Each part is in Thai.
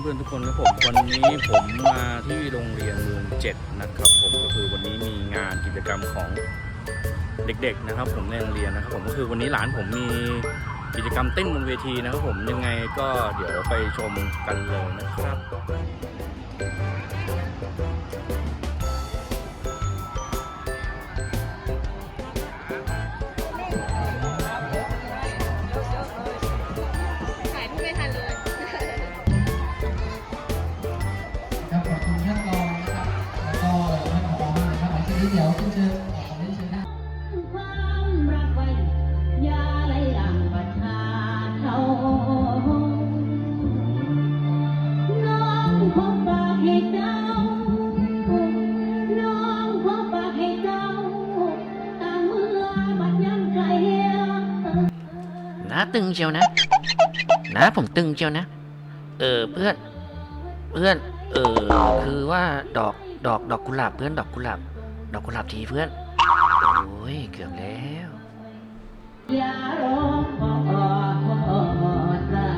เพื่อนๆทุกคนครับผมวันนี้ผมมาที่โรงเรียนเมืองเจ็ดนะครับผมก็คือวันนี้มีงานกิจกรรมของเด็กๆนะครับ ผมในโรงเรียนนะครับผมก็คือวันนี้หลานผมมีกิจกรรมเต้นบนเวทีนะครับผมยังไงก็เดี๋ยวไปชมกันเลยนะครับ นี้เดี๋ยวคุณเชิญขอเรียนเชิญนะความรักไว้ยาไหลหลังประชาเท่าน้องขอฝากให้เจ้า น้องขอฝากให้เจ้าตามเมื่อบัดยังไกลน้าตึงเชียวนะน้าผมตึงเชียวนะ เออเพื่อน เพื่อน เออคือว่าดอกดอกดอกกุหลาบเพื่อนดอกกุหลาบ ดอกกุหลาบทีเพื่อน โอ้ย เกือบแล้วอย่ารอขอตรา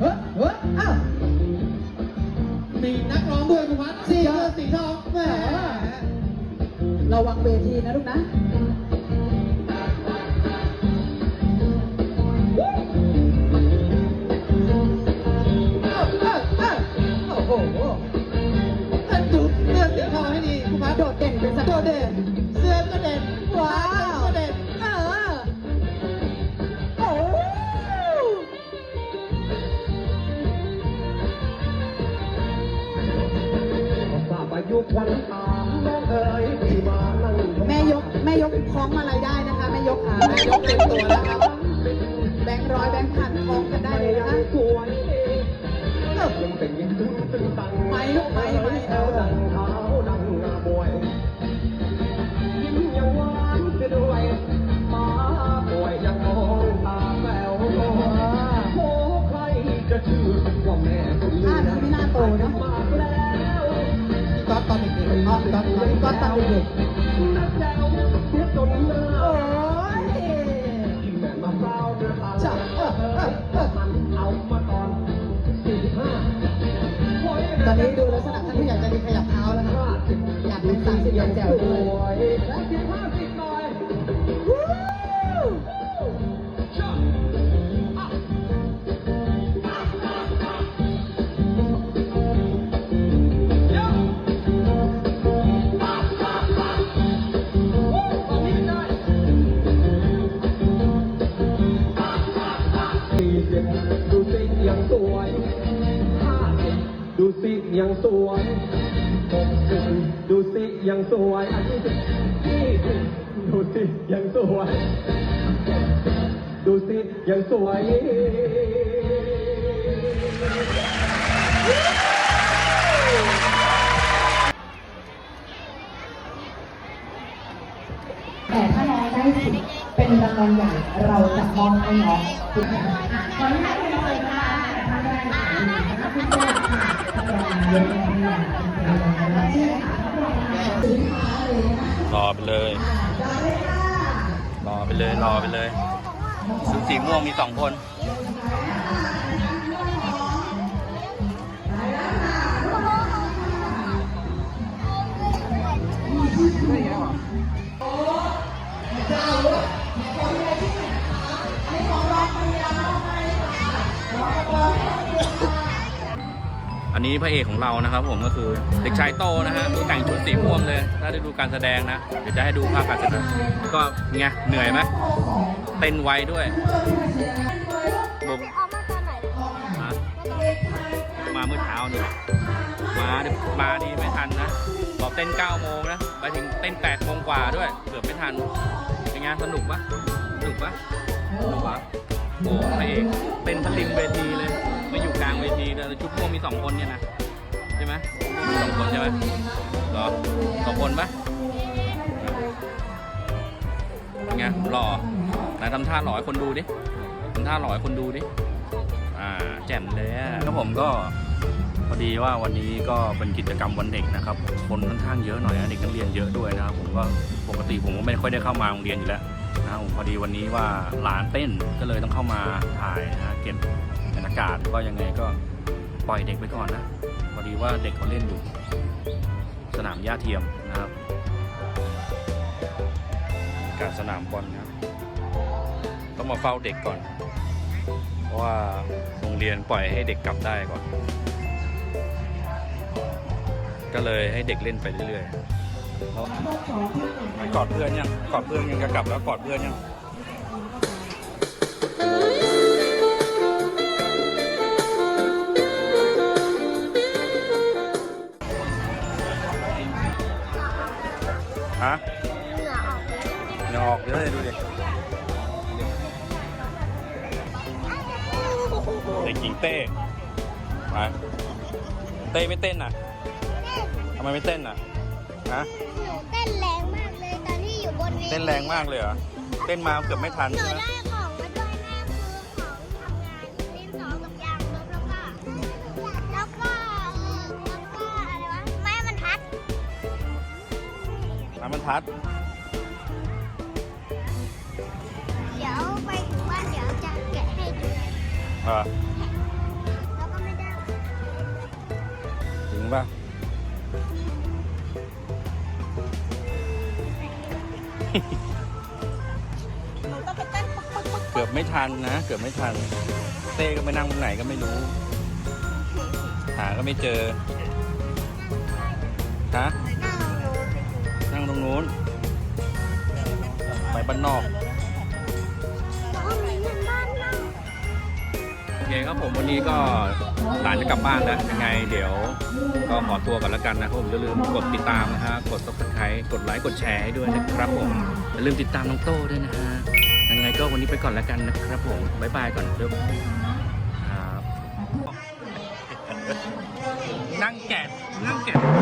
เฮ้ยเฮ้ยอ้าวมีนักร้องด้วยคุณพัดสีเงินสีทองแหมระวังเวทีนะลูกนะ ดีคุณพัดโดดเด่นเป็นสัตว์โดดเด่นเสื้อก็เด่นว้าวก็เด่นเออโอ้โหแม่ยกแม่ยกคล้องอะไรได้นะคะแม่ยกขาแม่ยกเต็มตัวนะครับแบงค์ร้อยแบงค์พันคล้องกันได้เลยนะคะเออไม่ลูกไม่ไม่ ตอนก็ตอนเด็กๆโอ้ยจับเออเออเออตอนนี้ดูลักษณะท่านผู้ใหญ่จะมีแล้ ดูสิยังสวยห้าดูสิยังสวยหกดูสิยังสวยอันที่สิบดูสิยังสวย ดูสิยังสวยแรางวัลใหญ่เราจะมอบให้น้องทุกอย่างอะขออนุญาตเป็นเลยค่ะท่านแรกค่ะคุณค่ะท่านรองนายกท่านรองนายนชื่อค่ะท่านรองยกสินค้าเลยนะคะรอไปเลย รอไปเลย รอไปเลยชุดสีม่วงมีสองคน อันนี้พระเอกของเรานะครับ ผมก็คือเด็กชายโตนะฮะแต่งชุดสีม่วงเลย ถ้าได้ดูการแสดงนะ เดี๋ยวจะให้ดูภาพการแสดงก็ไงเหนื่อยไหมเต้นไวด้วยบุกเอามาตอนไหนมามาเมื่อเช้านี่แหละมาดิมาดีไม่ทันนะบอกเต้น9โมงนะไปถึงเต้น8โมงกว่าด้วย เกือบไม่ทันเป็นไงสนุกปะสนุกปะสนุกปะโอ้พระเอกเต้นทะลิมเวทีเลยมาอยู่ กลางเวทีเลยชุดม่วงมีสองคนเนี่ยนะใช่ไหมมีสองคนใช่ไหมหรอสองคนปะไงหล่อไหนทำท่าหล่อให้คนดูดิทำท่าหล่อให้คนดูดิอ่าแจ่มเลยอะแล้วผมก็พอดีว่าวันนี้ก็เป็นกิจกรรมวันเด็กนะครับ คนค่อนข้างเยอะหน่อยนะเด็กนักเรียนเยอะด้วยนะครับผมก็ปกติผมก็ไม่ค่อยได้เข้ามาโรงเรียนอยู่แล้วนะผมพอดีวันนี้ว่าร้านเต้นก็เลยต้องเข้ามาถ่ายนะเก็บ บรรยากาศก็ยังไงก็ปล่อยเด็กไปก่อนนะพอดีว่าเด็กเขาเล่นอยู่ สนามหญ้าเทียมนะครับการสนามบอลนะครับต้องมาเฝ้าเด็กก่อน เพราะว่าโรงเรียนปล่อยให้เด็กกลับได้ก่อน ก็เลยให้เด็กเล่นไปเรื่อยๆไปกอดเพื่อนยังกอดเพื่อนยังจะกลับแล้วกอดเพื่อนยัง ฮะเหงื่อออกเยอะเลยดูดิเด็กหญิงเต้ไปเต้ไม่เต้นน่ะทำไมไม่เต้นน่ะฮะหนูเต้นแรงมากเลยตอนที่อยู่บนเวทีเต้นแรงมากเลยเหรอเต้นมาเกือบไม่ทันหนูใช่ไหม ได้ น้ำมันทัด เดี๋ยวไปถึงบ้านเดี๋ยวจะแกะให้ดูเออแล้วก็ไม่ได้ถึงป่ะเกือบไม่ทันนะ เกือบไม่ทัน เต้ก็ไปนั่งตรงไหนก็ไม่รู้ หาก็ไม่เจอ ฮะ นั่งตรงนู้น ไปบ้านนอก โอเคครับผมวันนี้ก็หลานจะกลับบ้านแล้วยังไง เดี๋ยว ก็ขอตัวก่อนแล้วกันนะครับผมอย่าลืมกดติดตามนะฮะกด subscribe กดไลค์กดแชร์ให้ด้วยนะครับผมอย่าลืมติดตามน้องโต้ด้วยนะฮะยังไงก็วันนี้ไปก่อนแล้วกันนะครับผมบ๊ายบายก่อนเดี๋ยวครับนั่งแกะนั่งแกะ